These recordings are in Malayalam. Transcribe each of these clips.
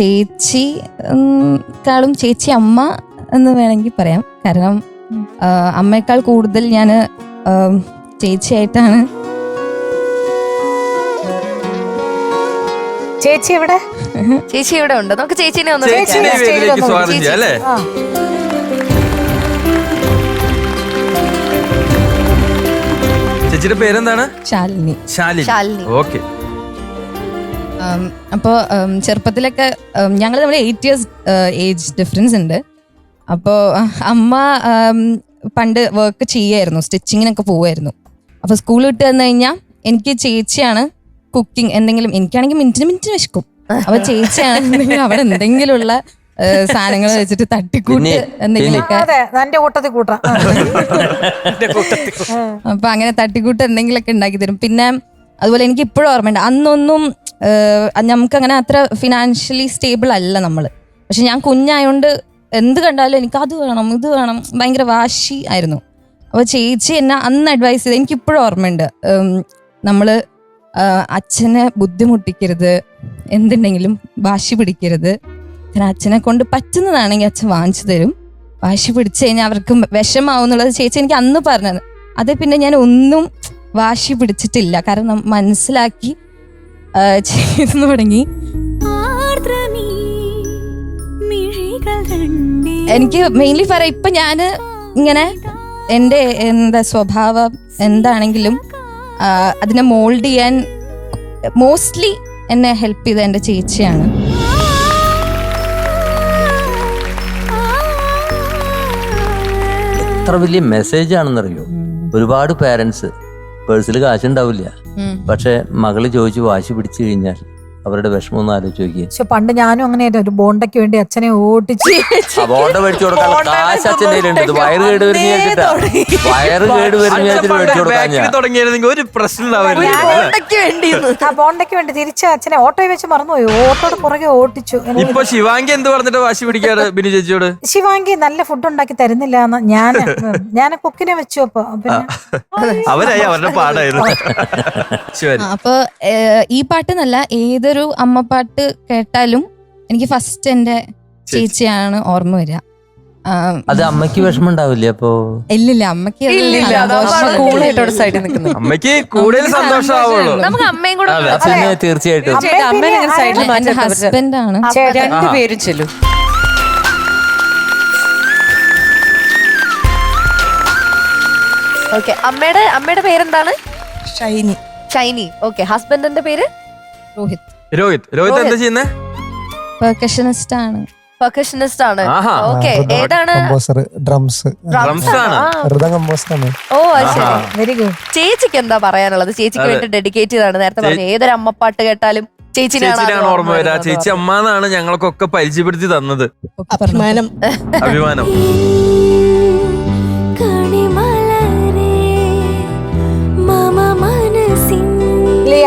ചേച്ചി കാളും ക്കാളും ചേച്ചി അമ്മ എന്ന് വേണമെങ്കിൽ പറയാം. കാരണം അമ്മയെക്കാൾ കൂടുതൽ ഞാൻ ചേച്ചിയായിട്ടാണ്. ചേച്ചി എവിടെ? ചേച്ചി ഇവിടെ ഉണ്ട്. നമുക്ക് ചേച്ചിനെ ഒന്ന് ചേച്ചിനെ വിളിക്കാം. വേദിയിലേക്ക് സ്വാഗതം ചെയ്യാം അല്ലേ? ചേച്ചിയുടെ പേരെന്താണ്? ശാലിനി. ശാലിനി. ശാലിനി. അപ്പോൾ ചെറുപ്പത്തിലൊക്കെ ഞങ്ങൾ നമ്മൾ എയ്റ്റ് ഇയേഴ്സ് ഏജ് ഡിഫറൻസ് ഉണ്ട്. അപ്പോൾ അമ്മ പണ്ട് വർക്ക് ചെയ്യായിരുന്നു സ്റ്റിച്ചിങ്ങിനൊക്കെ പോവായിരുന്നു. അപ്പോൾ സ്കൂൾ വിട്ട് വന്നു കഴിഞ്ഞാൽ എനിക്ക് ചേച്ചിയാണ് കുക്കിംഗ് എന്തെങ്കിലും എനിക്കാണെങ്കിൽ മിനിറ്റിന് മിനിറ്റിന് വിശക്കും. അപ്പൊ ചേച്ചിയാണ് എന്തെങ്കിലും ഉള്ള എന്തെങ്കിലുമുള്ള സാധനങ്ങൾ വെച്ചിട്ട് തട്ടിക്കൂട്ട് എന്തെങ്കിലുമൊക്കെ. അതെ എന്റെ കൂട്ടത്തിൽ കൂട്ടാം. ആ. അപ്പൊ അങ്ങനെ തട്ടിക്കൂട്ട് എന്തെങ്കിലുമൊക്കെ ഉണ്ടാക്കി തരും. പിന്നെ അതുപോലെ എനിക്ക് ഇപ്പോഴും ഓർമ്മയുണ്ട്. അന്നൊന്നും നമുക്ക് അങ്ങനെ അത്ര ഫിനാൻഷ്യലി സ്റ്റേബിൾ അല്ല നമ്മൾ പക്ഷെ ഞാൻ കുഞ്ഞായോണ്ട് എന്ത് കണ്ടാലും എനിക്ക് അത് വേണം ഇത് വേണം ഭയങ്കര വാശി ആയിരുന്നു. അപ്പോൾ ചേച്ചി എന്നെ അന്ന് അഡ്വൈസ് ചെയ്ത് എനിക്കിപ്പോഴും ഓർമ്മയുണ്ട്. നമ്മൾ അച്ഛനെ ബുദ്ധിമുട്ടിക്കരുത് എന്തുണ്ടെങ്കിലും വാശി പിടിക്കരുത്. കാരണം അച്ഛനെ കൊണ്ട് പറ്റുന്നതാണെങ്കിൽ അച്ഛൻ വാങ്ങിച്ചു തരും. വാശി പിടിച്ചു കഴിഞ്ഞാൽ അവർക്ക് വിഷമാവും എന്നുള്ളത് ചേച്ചി എനിക്ക് അന്ന് പറഞ്ഞത്. അതേ പിന്നെ ഞാൻ ഒന്നും വാശി പിടിച്ചിട്ടില്ല. കാരണം മനസ്സിലാക്കി ചെയ്തു തുടങ്ങി. ആർദ്രമീ മിഴികൾ രണ്ടേ എനിക്ക് മെയിൻലി പറയാം ഇപ്പൊ ഞാൻ ഇങ്ങനെ എന്റെ എന്താ സ്വഭാവം എന്താണെങ്കിലും അതിനെ മോൾഡ് ചെയ്യാൻ മോസ്റ്റ്ലി എന്നെ ഹെൽപ്പ് ചെയ്ത എന്റെ ചേച്ചിയാണ്. എത്ര വലിയ മെസ്സേജ് ആണെന്നറിയോ? ഒരുപാട് പേരൻസ് പേഴ്സിൽ കാശുണ്ടാവില്ല. പക്ഷെ മകൾ ചോദിച്ചു വാശി പിടിച്ചു കഴിഞ്ഞാൽ അവരുടെ വിഷമം ഒന്ന് ആലോചിച്ച് നോക്കി പക്ഷെ പണ്ട് ഞാനും അങ്ങനെ ഒരു ബോണ്ടയ്ക്ക് വേണ്ടി അച്ഛനെ ഓടിച്ച് ബോണ്ട മേടിച്ചു കൊടുക്കാൻ കാശ് അച്ഛന്റെ കയ്യിലുണ്ട്. വയറ് കേട് വരുന്ന വിചാരിച്ചിട്ടാ വയറ് കേട് വരുന്ന വിചാരിച്ചിട്ട് മേടിച്ചു കൊടുക്കാൻ ബാക്കിൽ ഞാൻ. തുടങ്ങിയിരുന്നെങ്കിൽ ഒരു പ്രശ്നം ബോണ്ടയ്ക്ക് വേണ്ടിയെന്ന്. ആ ബോണ്ടയ്ക്ക് വേണ്ടി തിരിച്ച് അച്ഛനെ ഓട്ടോയിൽ വെച്ച് മറന്നുപോയി. ഓട്ടോയുടെ പുറകെ ഓട്ടിച്ചു ഇപ്പൊ ശിവാങ്കി എന്ത് പറഞ്ഞിട്ട് വാശി പിടിക്കാറ് ബിനു ചേച്ചിയോട്? ശിവാങ്കി നല്ല ഫുഡ് ഉണ്ടാക്കി തരുന്നില്ല എന്ന് ഞാൻ ഞാൻ കുക്കിനെ വെച്ചു അപ്പൊ അവരായി അവരുടെ പാടായിരുന്നു. അപ്പൊ ഈ പാട്ട് എന്നല്ല ഏതൊരു അമ്മ പാട്ട് കേട്ടാലും എനിക്ക് ഫസ്റ്റ് എന്റെ ചേച്ചിയാണ് ഓർമ്മ വരിക. അത് അമ്മയ്ക്ക് വിഷമം ഉണ്ടാവില്ലേ അപ്പൊ? ഇല്ലില്ല അമ്മയ്ക്ക് അത് ഇല്ലില്ല, അതാ സന്തോഷം. പറഞ്ഞത്. കൂളായിട്ട് ഒരു സൈഡിൽ നിൽക്കുന്നത്. അമ്മയ്ക്ക് കൂടുതൽ സന്തോഷമാവുള്ളൂ നമുക്ക് അമ്മയും കൂടെ അതെ. പിന്നെ തീർച്ചയായിട്ടും. അമ്മേനെ ഇങ്ങനെ രണ്ടുപേരും ചെല്ലും. ഓക്കെ അമ്മയുടെ അമ്മയുടെ പേരെന്താണ്? ഷൈനി. ഷൈനി. ഓക്കെ ഹസ്ബൻഡിന്റെ പേര്? രോഹിത്. രോഹിത് രോഹിത് എന്താ ചെയ്യുന്നേ? പെർക്കഷനിസ്റ്റ് ആണ്. പെർക്കഷനിസ്റ്റ് ആണ്. ആഹാ. ഓക്കെ ഏതാണ്? കമ്പോസർ ഡ്രംസ് ഡ്രംസ് ആണ്. ആ. ഹൃദയ കമ്പോസർ ആണ്. ഓ അത് ശരി. വെരി ഗുഡ് ചേച്ചിക്ക് എന്താ പറയാനുള്ളത്? ചേച്ചിക്ക് വേണ്ടി ഡെഡിക്കേറ്റ് ചെയ്താണ് നേരത്തെ പറഞ്ഞു. ഏതൊരു അമ്മപ്പാട്ട് കേട്ടാലും ചേച്ചിനാണ് ആദ്യം ഓർമ്മ വരാ. ചേച്ചി അമ്മ എന്നാണ് ഞങ്ങൾക്കൊക്കെ പരിചയപ്പെടുത്തി തന്നത്. അഭിമാനം. അഭിമാനം.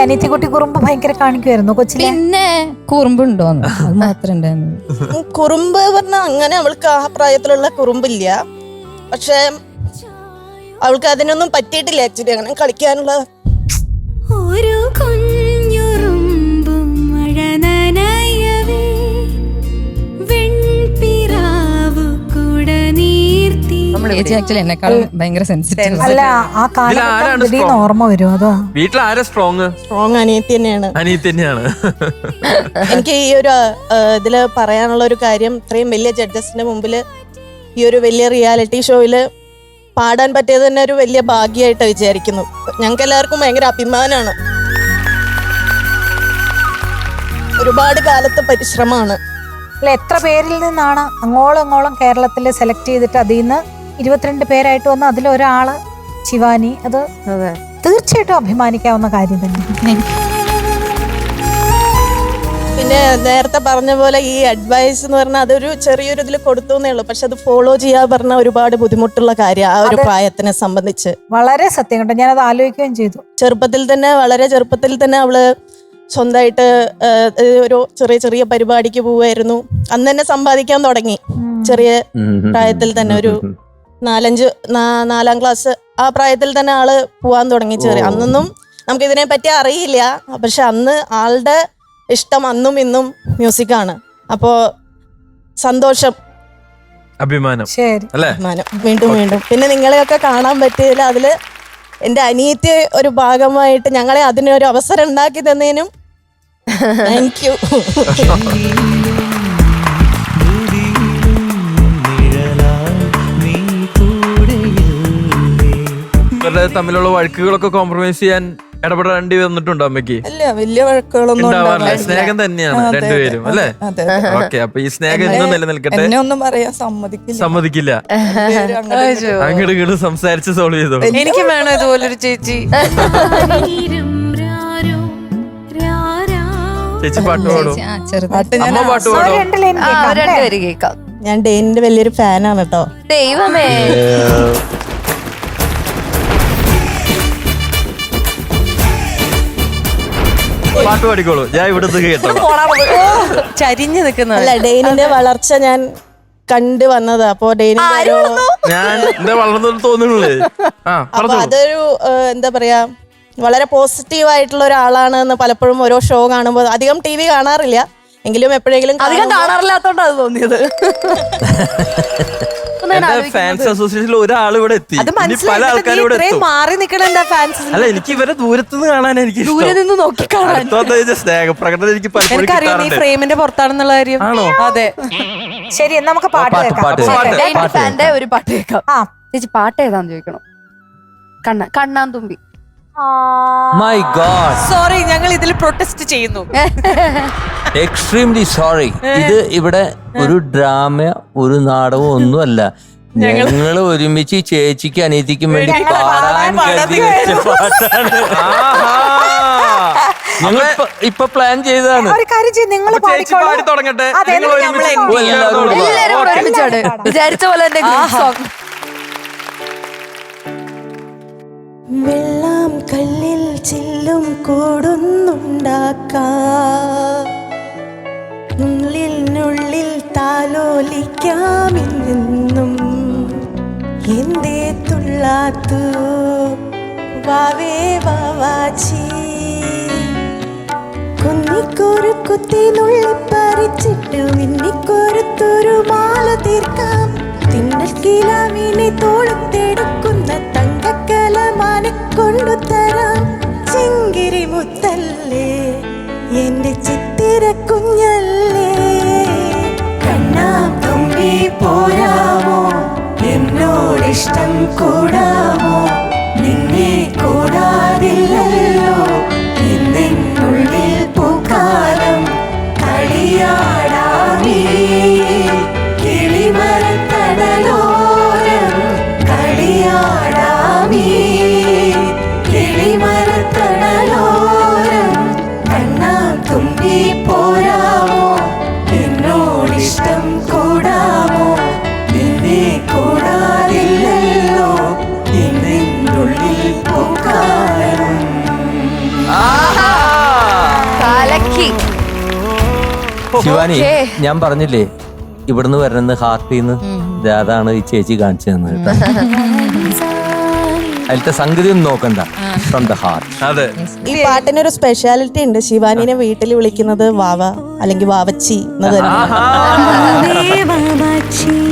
ഈ അനിയത്തിക്കുട്ടി കുറുമ്പ് ഭയങ്കര കാണിക്കുമായിരുന്നു കൊച്ചിലെ? പിന്നെ കുറുമ്പുണ്ടോന്ന് അത് മാത്രം ഉണ്ടായിരുന്നു കുറുമ്പ് പറഞ്ഞാൽ അങ്ങനെ അവൾക്ക് ആ പ്രായത്തിലുള്ള കുറുമ്പില്ല. പക്ഷെ അവൾക്ക് അതിനൊന്നും പറ്റിയിട്ടില്ല ആക്ച്വലി അങ്ങനെ കളിക്കാനുള്ള ഒരു കുഞ്ഞുറുമ്പും ചേച്ചി ആക്ച്വലി എന്നെക്കാളും ഭയങ്കര സെൻസിറ്റീവ് അല്ല ആ ഇതിലാരാണ് കാലഘട്ടം ഇതിൽ strong? ഓർമ്മ വരും അതോ? വീട്ടിൽ ആരാ സ്ട്രോങ് സ്ട്രോങ് അനിയത്തി തന്നെയാണ്. അനിയത്തി തന്നെയാണ്. എനിക്ക് ഈ ഒരു ആ, ഇതിൽ പറയാനുള്ള ഒരു കാര്യം ഇത്രയും വലിയ ജഡ്ജസിന്റെ മുമ്പിൽ ഈ ഒരു വലിയ റിയാലിറ്റി ഷോയിൽ പാടാൻ പറ്റിയത് തന്നെ ഒരു വലിയ ഭാഗ്യമായിട്ട് വിചാരിക്കുന്നു. ഞങ്ങൾക്ക് എല്ലാവർക്കും ഭയങ്കര അഭിമാനമാണ് ഒരുപാട് കാലത്തെ പരിശ്രമമാണ്. അല്ല എത്ര പേരിൽ നിന്നാണ് അങ്ങോളം അങ്ങോളം കേരളത്തിൽ സെലക്ട് ചെയ്തിട്ട് അതിൽ നിന്ന് ഇരുപത്തിരണ്ട് പേരായിട്ട് വന്ന അതിലൊരാൾ ശിവാനി. അത് അതെ. തീർച്ചയായിട്ടും അഭിമാനിക്കാവുന്ന കാര്യം തന്നെ. പിന്നെ നേരത്തെ പറഞ്ഞ പോലെ ഈ അഡ്വൈസ് എന്ന് പറഞ്ഞാൽ അതൊരു ചെറിയൊരു ഇതിൽ കൊടുത്തു എന്നേ ഉള്ളൂ. പക്ഷെ അത് ഫോളോ ചെയ്യാ പറഞ്ഞ ഒരുപാട് ബുദ്ധിമുട്ടുള്ള കാര്യം ആ ഒരു. പ്രായത്തിനെ സംബന്ധിച്ച്. വളരെ സത്യം കേട്ടോ. ഞാനത് ആലോചിക്കുകയും ചെയ്തു. ചെറുപ്പത്തിൽ തന്നെ വളരെ ചെറുപ്പത്തിൽ തന്നെ അവൾ സ്വന്തമായിട്ട് ഒരു ചെറിയ ചെറിയ പരിപാടിക്ക് പോവായിരുന്നു അന്ന് തന്നെ സമ്പാദിക്കാൻ തുടങ്ങി. ചെറിയ പ്രായത്തിൽ തന്നെ ഒരു നാലഞ്ച് നാലാം ക്ലാസ് ആ പ്രായത്തിൽ തന്നെ ആൾ പോവാൻ തുടങ്ങി ചെറിയ. അന്നൊന്നും നമുക്ക് ഇതിനെ പറ്റി അറിയില്ല. പക്ഷെ അന്ന് ആളുടെ ഇഷ്ടം അന്നും ഇന്നും മ്യൂസിക്കാണ് അപ്പോ സന്തോഷം. അഭിമാനം. ശരി. അല്ലേ? അഭിമാനം. വീണ്ടും വീണ്ടും. പിന്നെ നിങ്ങളെയൊക്കെ കാണാൻ പറ്റിയതിൽ അതിൽ എന്റെ അനിയത്തി ഒരു ഭാഗമായിട്ട് ഞങ്ങളെ അതിനൊരു അവസരം ഉണ്ടാക്കി തന്നതിനും താങ്ക് യു ഇവരുടെ തമ്മിലുള്ള വഴക്കുകളൊക്കെ കോംപ്രമൈസ് ചെയ്യാൻ ഇടപെടേണ്ടി വന്നിട്ടുണ്ടോ അമ്മയ്ക്ക്? ഇല്ല വലിയ വഴക്കുകളൊന്നും ഉണ്ടാവാറില്ല. സ്നേഹം തന്നെയാണ് രണ്ടുപേരും അല്ലേ. ഓക്കെ അപ്പൊ ഈ സ്നേഹം ഇന്നും നിലനിൽക്കട്ടെ. ഒന്നും പറയാൻ സമ്മതിക്കില്ല. സമ്മതിക്കില്ല. അങ്ങോട്ടും ഇങ്ങോട്ടും. സംസാരിച്ച് സോൾവ് ചെയ്തോ? എനിക്ക് വേണം ഇതുപോലൊരു ചേച്ചി. ചേച്ചി പാട്ട് പാടും അമ്മ പാട്ട് പാടും ഞാൻ ഡെയിനിന്റെ വലിയൊരു ഫാനാണ് കേട്ടോ. ദൈവമേ. പാട്ട് പാടിക്കോളൂ. ഞാൻ ഇവിടുന്ന് കേട്ടോ ചരിഞ്ഞു നിൽക്കുന്ന അല്ല ഡെയിനിന്റെ വളർച്ച ഞാൻ കണ്ടു വന്നത്. അപ്പോ ഡെയിനിന്റെ ഒരു ഞാൻ വളർന്നു ആ അപ്പൊ പറഞ്ഞോളൂ. അതൊരു ഏഹ്, എന്താ പറയാ വളരെ പോസിറ്റീവ് ആയിട്ടുള്ള ഒരാളാണ് എന്ന് പലപ്പോഴും ഓരോ ഷോ കാണുമ്പോൾ അധികം ടി വി കാണാറില്ല. എങ്കിലും എപ്പോഴെങ്കിലും അധികം കാണാറില്ലാത്തോണ്ടാ അത് തോന്നിയത്. ഫാൻസ് അസോസിയേഷനിൽ ഒരാൾ ഇവിടെ എത്തി. അത് പല മനസ്സിലായി. ആൾക്കാരും ഇവിടെ ഇത്രയും എത്തും മാറി നിൽക്കണ എന്താ ഫാൻസ് അല്ല എനിക്ക് ഇവരെ ദൂരത്തുനിന്ന് കാണാൻ എനിക്ക് ദൂരെ നിന്ന് നോക്കി കാണാൻ അടുത്ത സ്നേഹപ്രകടനം എനിക്ക് പലപ്പോഴും എനിക്കറിയാം നീ കിട്ടാറുണ്ട്. ഫ്രെയിമിന്റെ പുറത്താണെന്നുള്ള കാര്യം. ആണോ? അതെ. ശരി എന്നാ നമുക്ക് പാട്ട് പാട്ട്, കേൾക്കാം. പാട്ട്. പാട്ട്. ഡെയിൻ പാട്ട് ഫാന്റെ ഒരു പാട്ട് കേൾക്കാം. ആ. ചേച്ചി പാട്ട് ഏതാന്ന് ചോദിക്കണം? കണ്ണ കണ്ണാൻ തുമ്പി മൈ ഗോഡ് സോറി ഞങ്ങൾ ഇതിൽ പ്രൊട്ടസ്റ്റ് ചെയ്യുന്നു. എക്സ്ട്രീംലി സോറി ഇത് ഇവിടെ ഒരു ഡ്രാമ ഒരു നാടകം ഒന്നുമല്ല. ഞങ്ങൾ ഒരുമിച്ച് ചേച്ചിക്ക് അനിയത്തിക്കും വേണ്ടി പാടാൻ കരുതി വെച്ച പാട്ടാണ്. ആഹാ. ഞങ്ങൾ ഇപ്പൊ- പ്ലാൻ ചെയ്തതാണ്. ഒരു കാര്യം ചെയ്യും നിങ്ങൾ ചേച്ചി പാടി തുടങ്ങട്ടെ. അതെ, നിങ്ങൾ നമ്മൾ ഒരുമിച്ച്. എല്ലാവരും കൂടെ പാടാം. വിചാരിച്ച പോലെ തന്നെ. വെള്ളം കല്ലിൽ ചില്ലും കൂടുന്നുണ്ടാക്കാം. ഉള്ളിനുള്ളിൽ താലോലിക്കാമെന്നും എന്തേ തുള്ളാത്തു? വാവേ വാവാച്ചി. കുന്നിക്കൊരു കുത്തിനുള്ളിൽ പറിച്ചിട്ട് മിന്നിക്കൊരുത്തൊരു മാല തീർക്കാം. തിണ്ടൽക്കിലാവിനെ തോളത്തെടുക്കുന്ന ശിവാനി ഞാൻ പറഞ്ഞില്ലേ ഇവിടുന്ന് വരുന്നത് ഹാർട്ടിന്ന് അതാണ് ഈ ചേച്ചി കാണിച്ചു തന്നത് കേട്ടോ. അതിലത്തെ സംഗതി ഒന്നും നോക്കണ്ട. ഫ്രം ദ ഹാർട്ട് അതെ. ഈ പാട്ടിനൊരു സ്പെഷ്യാലിറ്റി ഉണ്ട്. ശിവാനിനെ വീട്ടിൽ വിളിക്കുന്നത് വാവ അല്ലെങ്കിൽ വാവച്ചി എന്ന് തന്നെ.